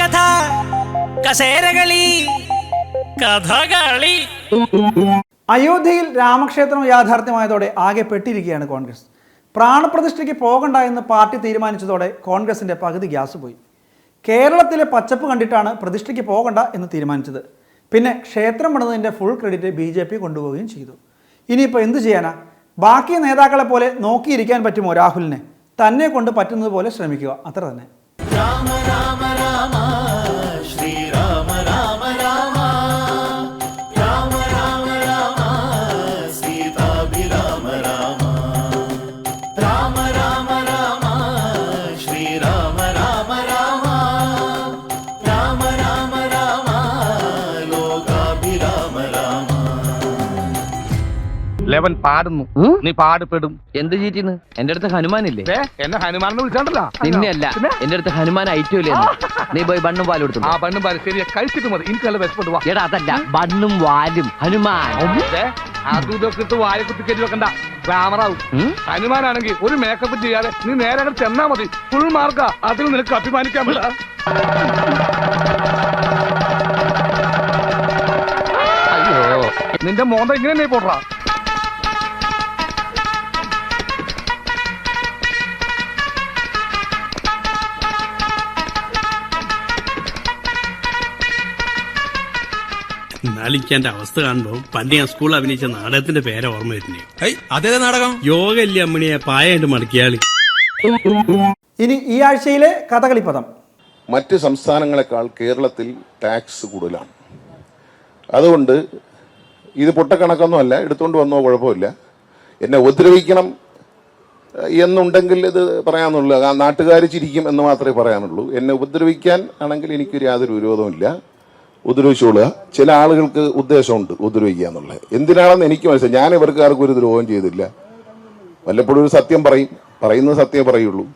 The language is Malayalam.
കഥ കസേരകളി കഥകളി. അയോധ്യയിൽ രാമക്ഷേത്രം യാഥാർത്ഥ്യമായതോടെ ആകെ പെട്ടിരിക്കുകയാണ് കോൺഗ്രസ്. പ്രാണപ്രതിഷ്ഠയ്ക്ക് പോകണ്ട എന്ന് പാർട്ടി തീരുമാനിച്ചതോടെ കോൺഗ്രസിന്റെ പകുതി ഗ്യാസ് പോയി. കേരളത്തിലെ പച്ചപ്പ് കണ്ടിട്ടാണ് പ്രതിഷ്ഠയ്ക്ക് പോകണ്ട എന്ന് തീരുമാനിച്ചത്. പിന്നെ ക്ഷേത്രം പണിതതിന്റെ full credit B J P കൊണ്ടുപോവുകയും ചെയ്തു. ഇനിയിപ്പോൾ എന്ത് ചെയ്യാനാ? ബാക്കി നേതാക്കളെ പോലെ നോക്കിയിരിക്കാൻ പറ്റുമോ രാഹുലിനെ? തന്നെ കൊണ്ട് പറ്റുന്നത് പോലെ ശ്രമിക്കുക. അത്ര തന്നെ. ലെവൻ പാടുന്നു. നീ പാടുപെടും. എന്ത് ചീറ്റിന്ന്? എന്റെ അടുത്ത് ഹനുമാനില്ലേ? എന്നെ ഹനുമാനെന്ന് വിളിച്ചാണ്ടല്ലോ. നിന്നെ അല്ല എന്റെ അടുത്ത് ഹനുമാൻ ഐറ്റം ഇല്ലേ നീ പോയി ബണ്ണും പാലും എടുത്തു ആ ബണ്ണും പാലും ശരിയാ. കഴിച്ചിട്ട് മതി. എനിക്ക് നല്ല വിശപ്പെട്ട് വാ. എടാ അതല്ല. ബണ്ണും വാലും. ഹനുമാൻ. അതും ഇതൊക്കെ ഇട്ട് വായ കുത്തി കയറ്റി വെക്കണ്ട ഗ്ലാമറാവും? ഹനുമാനാണെങ്കിൽ ഒരു മേക്കപ്പ് ചെയ്യാതെ നീ നേരെ അങ്ങോട്ട് ചെന്നാ മതി. ഫുൾ മാർക്ക അതിൽ നിനക്ക് അഭിമാനിക്കാൻ പറ്റ അയ്യോ. നിന്റെ മോന്ത ഇങ്ങനെ നീ എന്നാലിക്ക് അവസ്ഥ കാണുമ്പോ പണ്ട് ഞാൻ സ്കൂളിൽ അഭിനയിച്ച നാടകത്തിന്റെ പേരെ ഓർമ്മ വരുന്നേ അതേ നാടകം? യോഗ ഇല്ല അമ്മണിയെ പായായിട്ട് മടക്കിയാളി. ഇനി ഈ ആഴ്ചയിലെ കഥകളിപ്പദം. മറ്റ് സംസ്ഥാനങ്ങളെക്കാൾ കേരളത്തിൽ ടാക്സ് കൂടുതലാണ്. അതുകൊണ്ട് ഇത് പൊട്ടക്കണക്കൊന്നും അല്ല എടുത്തുകൊണ്ട് വന്നോ കുഴപ്പമില്ല. എന്നെ ഉപദ്രവിക്കണം എന്നുണ്ടെങ്കിൽ ഇത് പറയാമെന്നുള്ളൂ നാട്ടുകാർ ചിരിക്കും എന്ന് മാത്രമേ പറയാനുള്ളൂ. എന്നെ ഉപദ്രവിക്കാൻ ആണെങ്കിൽ എനിക്കൊരു യാതൊരു വിരോധമില്ല ഉപദ്രവിച്ചോളുക. ചില ആളുകൾക്ക് ഉദ്ദേശമുണ്ട് ഉപദ്രവിക്കുക എന്നുള്ളത്. എന്തിനാണെന്ന് എനിക്ക് മനസ്സിലായി. ഞാൻ ഇവർക്ക് ആർക്കും ഒരു ദ്രോഹം ചെയ്തില്ല. വല്ലപ്പോഴും ഒരു സത്യം പറയും. പറയുന്നത് സത്യമേ പറയുള്ളൂ.